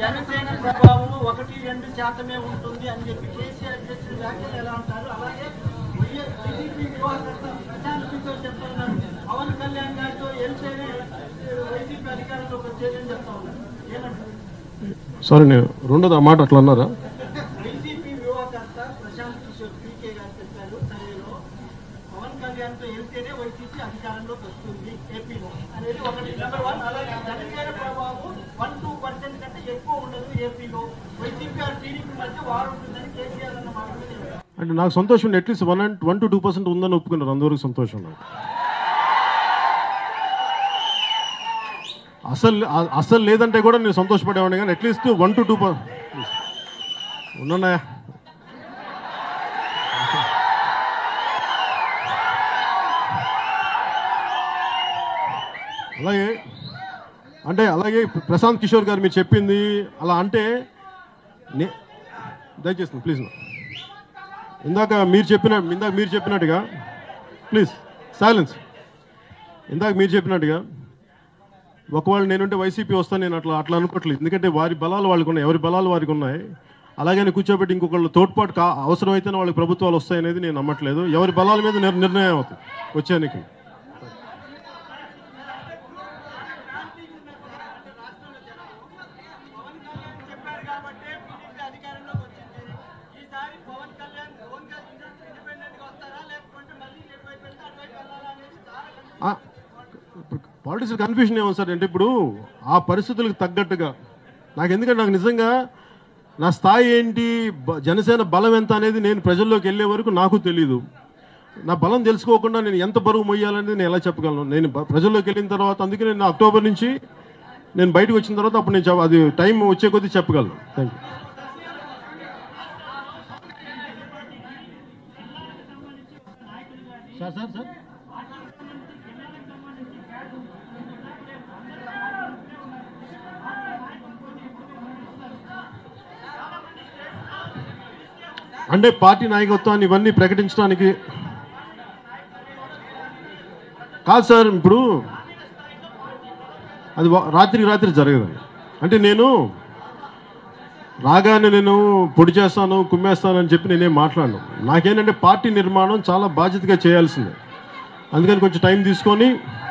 జనసేన ప్రభావం ఒకటి రెండు శాతమే ఉంటుంది అని చెప్పి కేసీఆర్ అధ్యక్షుడు వ్యాఖ్యలు ఎలా ఉంటారు? అలాగే వైఎస్ టీడీపీ వ్యూహకర్త ప్రశాంత్ కిషోర్ చెప్తున్నారు. పవన్ కళ్యాణ్ గారితో వెళ్తేనే వైసీపీ అధికారంలోకి వచ్చేదని చెప్తా ఉన్నారు. ఏమంటారు? సారీ నేను రెండోది ఆ మాట అట్లా అన్నారా? వైసీపీ వ్యూహకర్త ప్రశాంత్ కిషోర్ పీకే గారు చెప్పారు. సర్వేలో పవన్ కళ్యాణ్తో వెళ్తేనే వైసీపీ అధికారంలోకి వస్తుంది ఏపీలో అనేది ఒకటి. నెంబర్ వన్ అలాగే జనసేన ప్రభావం వన్ టూ పర్సెంట్ కంటే ఎక్కువ ఉండదు ఏపీలో. వైసీపీ ఆర్ టీడీపీ మధ్య వారు ఉంటుందని కేసీఆర్ అన్న మాట అంటే నాకు సంతోషం at least one and one to two percent ఉందని ఒప్పుకున్నారు. అందువరకు సంతోషం నాకు. అసలు అసలు లేదంటే కూడా నేను సంతోషపడేవాడిని. కానీ అట్లీస్ట్ వన్ టు టూ ఉన్నాయా అలాగే అంటే అలాగే ప్రశాంత్ కిషోర్ గారు మీరు చెప్పింది అలా అంటే నే దయచేసి ప్లీజ్ ఇందాక మీరు చెప్పిన ఇందాక మీరు చెప్పినట్టుగా ప్లీజ్ సైలెన్స్ ఇందాక మీరు చెప్పినట్టుగా ఒకవేళ నేనుంటే వైసీపీ వస్తాను నేను అట్లా అట్లా అనుకోవట్లేదు. ఎందుకంటే వారి బలాలు వాళ్ళకు ఉన్నాయి ఎవరి బలాలు వారికి ఉన్నాయి. అలాగని కూర్చోబెట్టి ఇంకొకళ్ళు తోడ్పాటు కా అవసరమైతేనే వాళ్ళకి ప్రభుత్వాలు వస్తాయనేది నేను నమ్మట్లేదు. ఎవరి బలాల మీద నిర్ణయం అవుతుంది వచ్చేనికి పాలిటిక్స్ కన్ఫ్యూషన్ ఏమో సార్ అంటే ఇప్పుడు ఆ పరిస్థితులకు తగ్గట్టుగా. నాకు ఎందుకంటే నాకు నిజంగా నా స్థాయి ఏంటి బ- జనసేన బలం ఎంత అనేది నేను ప్రజల్లోకి వెళ్ళే వరకు నాకు తెలియదు నా బలం తెలుసుకోకుండా నేను ఎంత బరువు మొయ్యాలనేది నేను ఎలా చెప్పగలను? నేను ప్రజల్లోకి వెళ్ళిన తర్వాత అందుకే నేను అక్టోబర్ నుంచి నేను బయటకు వచ్చిన తర్వాత అప్పుడు నేను అది టైం వచ్చే కొద్దీ చెప్పగలను. Thank you sir sir sir. అంటే పార్టీ నాయకత్వాన్ని ఇవన్నీ ప్రకటించడానికి కాదు సార్ ఇప్పుడు అది రాత్రి రాత్రికి రాత్రి జరగదు అంటే నేను రాగానే నేను పొడి చేస్తాను కుమ్మేస్తాను అని చెప్పి నేనేం మాట్లాడను. నాకేంటంటే పార్టీ నిర్మాణం చాలా బాధ్యతగా చేయాల్సిందే. అందుకని కొంచెం టైం తీసుకొని